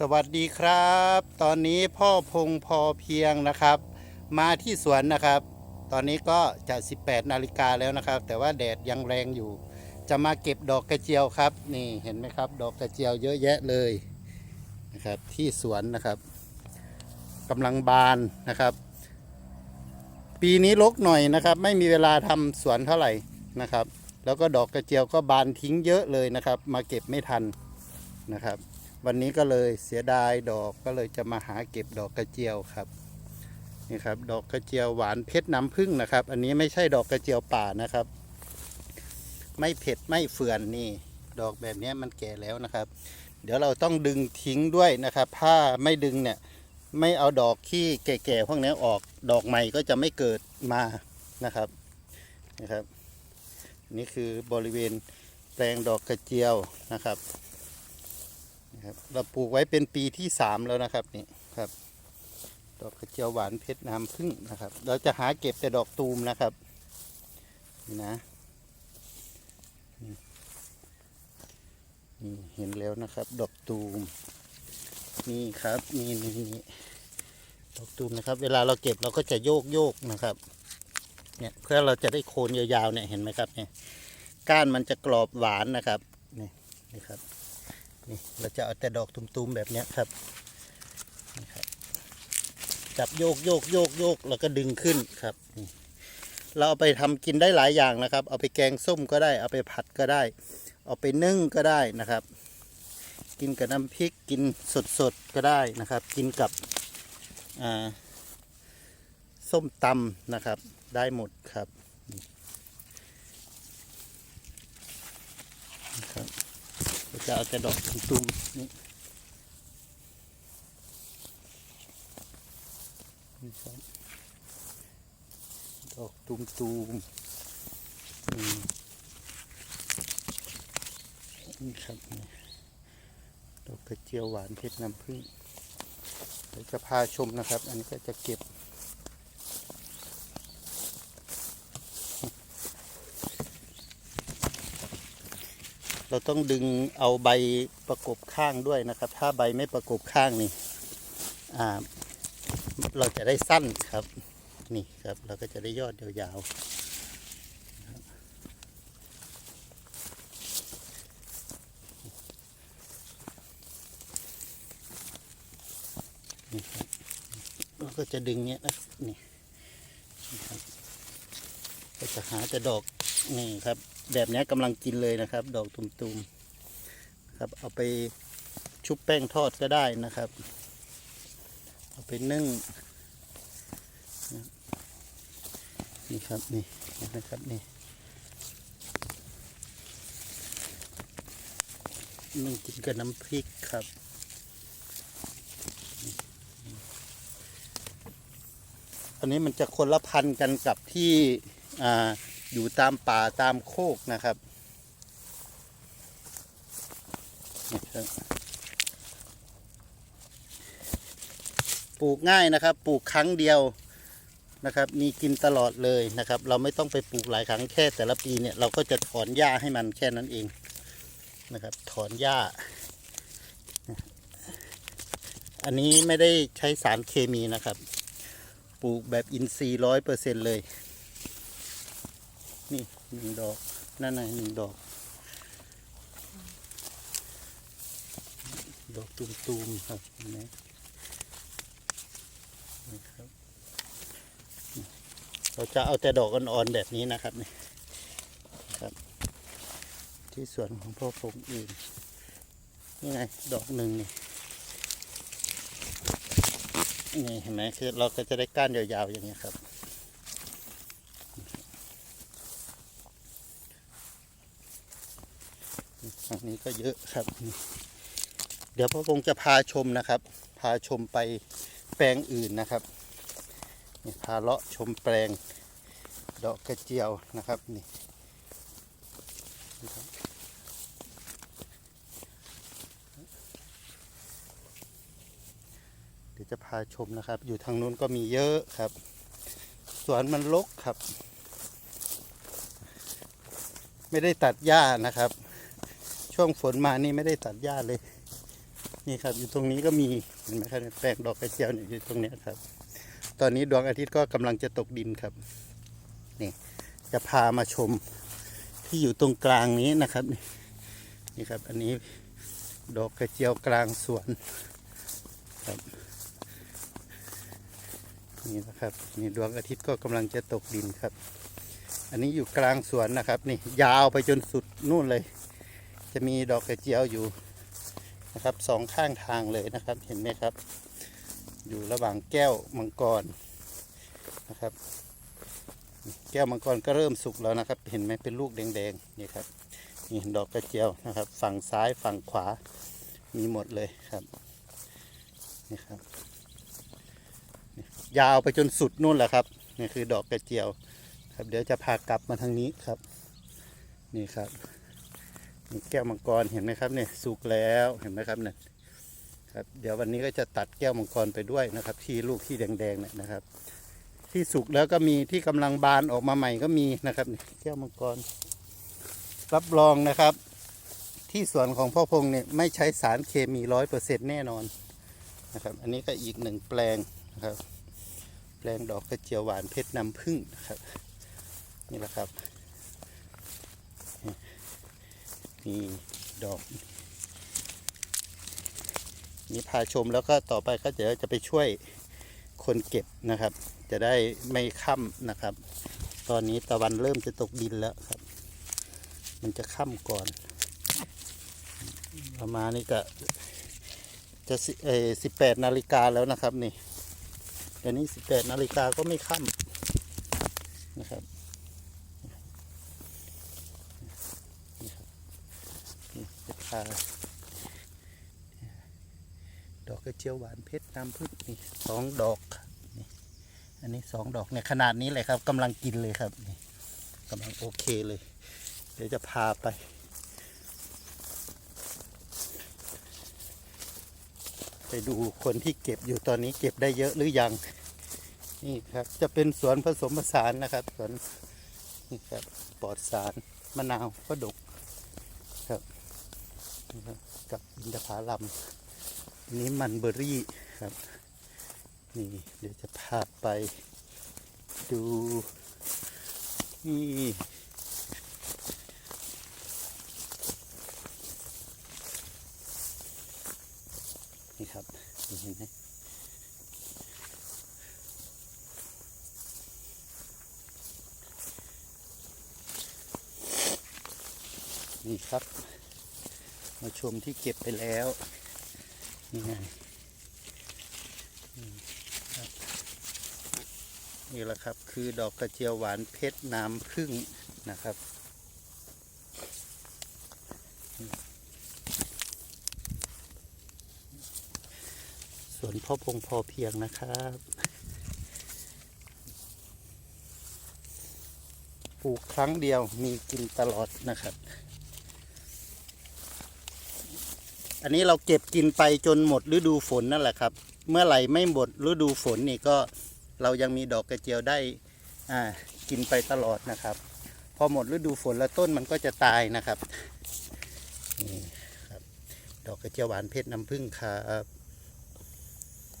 สวัสดีครับ ตอนนี้พ่อพงพอเพียงนะครับ มาที่สวนนะครับ ตอนนี้ก็จะ 18 นาฬิกาแล้วนะครับ แต่ว่าแดดยังแรงอยู่ จะมาเก็บดอกกระเจียวครับ นี่เห็นไหมครับ ดอกกระเจียวเยอะแยะเลยนะครับที่สวนนะครับกำลังบานนะครับ ปีนี้รกหน่อยนะครับ ไม่มีเวลาทำสวนเท่าไหร่นะครับ แล้วก็ดอกกระเจียวก็บานทิ้งเยอะเลยนะครับ มาเก็บไม่ทันนะครับ วันนี้ก็เลยเสียดายดอกก็เลยจะมาหาเก็บดอกกระเจียวครับนี่ครับ ดอกกระเจียวหวานเพชรน้ำผึ้งนะครับ อันนี้ไม่ใช่ดอกกระเจียวป่านะครับ ไม่เผ็ดไม่เฟื่อนนี่ ดอกแบบนี้มันแก่แล้วนะครับ เดี๋ยวเราต้องดึงทิ้งด้วยนะครับถ้าไม่ดึงเนี่ยไม่เอาดอกที่แก่ๆพวกนี้ออกดอกใหม่ก็จะไม่เกิดมานะครับนะครับ นี่คือบริเวณแปลงดอกกระเจียวนะครับ นะครับเราปลูกไว้เป็นปีที่สามแล้วนะครับนี่ครับ ดอกกระเจียวหวานเพชรน้ำผึ้งนะครับ เราจะหาเก็บแต่ดอกตูมนะครับนี่นะนี่เห็นแล้วนะครับ ดอกตูม นี่ครับนี่นี่นี่ดอกตูมนะครับ เวลาเราเก็บเราก็จะโยกโยกนะครับ เนี่ยเพื่อเราจะได้โคนยาวๆเนี่ยเห็นไหมครับเนี่ยก้านมันจะกรอบหวานนะครับนี่นี่ครับ นี่เราจะเอาแต่ดอกตุ่มๆแบบนี้ครับนี่ครับ จับโยกโยกโยกโยกแล้วก็ดึงขึ้นครับนี่เราเอาไปทำกินได้หลายอย่างนะครับ เอาไปแกงส้มก็ได้ เอาไปผัดก็ได้ เอาไปนึ่งก็ได้นะครับ กินกับน้ำพริกกินสดๆก็ได้นะครับ กินกับส้มตำนะครับ ได้หมดครับครับ จะเอาแต่ดอกตุ้มนี่นี่ครับดอกตุ้มๆอืมนี่ครับนี่ดอกกระเจียวหวานเพชรน้ำผึ้งเดี๋ยวจะพาชมนะครับ อันนี้ก็จะเก็บ เราต้องดึงเอาใบประกบข้างด้วยนะครับ ถ้าใบไม่ประกบข้างนี่เราจะได้สั้นครับ นี่ครับเราก็จะได้ยอดยาวๆนี่ครับเราก็จะดึงเนี้ยนะนี่นี่ครับก็จะหาแต่ดอกนี่ครับ แบบนี้กำลังกินเลยนะครับ ดอกตุ่มๆครับ เอาไปชุบแป้งทอดก็ได้นะครับ เอาไปนึ่งนี่ครับนี่นะครับนี่นึ่งกินกับน้ำพริกครับอันนี้มันจะคนละพันกันกับที่อ่า อยู่ตามป่าตามโคกนะครับปลูกง่ายนะครับ ปลูกครั้งเดียวนะครับ มีกินตลอดเลยนะครับ เราไม่ต้องไปปลูกหลายครั้งแค่แต่ละปีเนี่ยเราก็จะถอนหญ้าให้มันแค่นั้นเองนะครับ ถอนหญ้า อันนี้ไม่ได้ใช้สารเคมีนะครับ ปลูกแบบอินทรีย์ร้อยเปอร์เซ็นเลย นี่หนึ่งดอกนั่นไงหนึ่งดอก ดอกตูมๆครับเห็นไหมนี่ครับเราจะเอาแต่ดอกอ่อนๆแบบนี้นะครับนี่ครับ ที่สวนของพ่อผมเองนี่ไงดอกหนึ่งนี่นี่เห็นไหมคือเราก็จะได้ก้านยาวๆอย่างนี้ครับ ฝั่งนี้ก็เยอะครับ เดี๋ยวพ่อคงจะพาชมนะครับ พาชมไปแปลงอื่นนะครับนี่พาเลาะชมแปลงดอกกระเจียวนะครับนี่เดี๋ยวจะพาชมนะครับ อยู่ทางนู้นก็มีเยอะครับ สวนมันรกครับ ไม่ได้ตัดหญ้านะครับ ช่วงฝนมานี่ไม่ได้ตัดหญ้าเลย นี่ครับ อยู่ตรงนี้ก็มีเห็นไหมครับแปลงดอกกระเจียวเนี่ยอยู่ตรงนี้ครับ ตอนนี้ดวงอาทิตย์ก็กำลังจะตกดินครับนี่จะพามาชมที่อยู่ตรงกลางนี้นะครับนี่นี่ครับ อันนี้ดอกกระเจียวกลางสวนครับนี่นะครับนี่ดวงอาทิตย์ก็กำลังจะตกดินครับ อันนี้อยู่กลางสวนนะครับ นี่ยาวไปจนสุดนู่นเลย จะมีดอกกระเจียวอยู่นะครับสองข้างทางเลยนะครับเห็นไหมครับ อยู่ระหว่างแก้วมังกรนะครับ แก้วมังกรก็เริ่มสุกแล้วนะครับ เห็นไหมเป็นลูกแดงๆนี่ครับนี่ดอกกระเจียวนะครับ ฝั่งซ้ายฝั่งขวามีหมดเลยครับนี่ครับยาวไปจนสุดนู่นแหละครับนี่คือดอกกระเจียวครับ เดี๋ยวจะพากลับมาทางนี้ครับ นี่ครับ แก้วมังกรเห็นไหมครับเนี่ยสุกแล้วเห็นไหมครับเนี่ยครับเดี๋ยววันนี้ก็จะตัดแก้วมังกรไปด้วยนะครับ ที่ลูกที่แดงๆเนี่ยนะครับ ที่สุกแล้วก็มีที่กำลังบานออกมาใหม่ก็มีนะครับแก้วมังกร รับรองนะครับ ที่สวนของพ่อพงษ์เนี่ยไม่ใช้สารเคมีร้อยเปอร์เซ็นต์แน่นอนนะครับ อันนี้ก็อีกหนึ่งแปลงนะครับ แปลงดอกกระเจียวหวานเพชรน้ำผึ้งนะครับ นี่แหละครับ นี่ดอกนี่พาชมแล้วก็ต่อไปก็เดี๋ยวจะไปช่วยคนเก็บนะครับ จะได้ไม่ค่ำนะครับ ตอนนี้ตะวันเริ่มจะตกดินแล้วครับ มันจะค่ำก่อน ประมาณนี้ก็จะสิสิบแปดนาฬิกาแล้วนะครับนี่เดี๋ยวนี้สิบแปดนาฬิกาก็ไม่ค่ำนะครับนี่ครับนี่จะพาดอกกระเจียวหวานเพชรน้ำพึ่งนี่สองดอกนี่อันนี้สองดอกเนี่ยขนาดนี้เลยครับกำลังกินเลยครับนี่กำลังโอเคเลย เดี๋ยวจะพาไปไปดูคนที่เก็บอยู่ตอนนี้เก็บได้เยอะหรือยัง นี่ครับจะเป็นสวนผสมผสานนะครับสวนนี่ครับปลอดสารมะนาวก็ดกครับนี่ครับ กับอินทผลัมนี้มันเบอร์รี่ครับ นี่เดี๋ยวจะพาไปดูนี่นี่ครับเห็นไหมนี่ครับ มาชมที่เก็บไปแล้วนี่ไงนี่แหละครับคือดอกกระเจียวหวานเพชรน้ำผึ้งนะครับสวนพ่อพงพอเพียงนะครับปลูกครั้งเดียวมีกินตลอดนะครับ อันนี้เราเก็บกินไปจนหมดฤดูฝนนั่นแหละครับ เมื่อไหร่ไม่หมดฤดูฝนนี่ก็เรายังมีดอกกระเจียวได้กินไปตลอดนะครับ พอหมดฤดูฝนแล้วต้นมันก็จะตายนะครับนี่ครับ ดอกกระเจียวหวานเพชรน้ำผึ้งครับ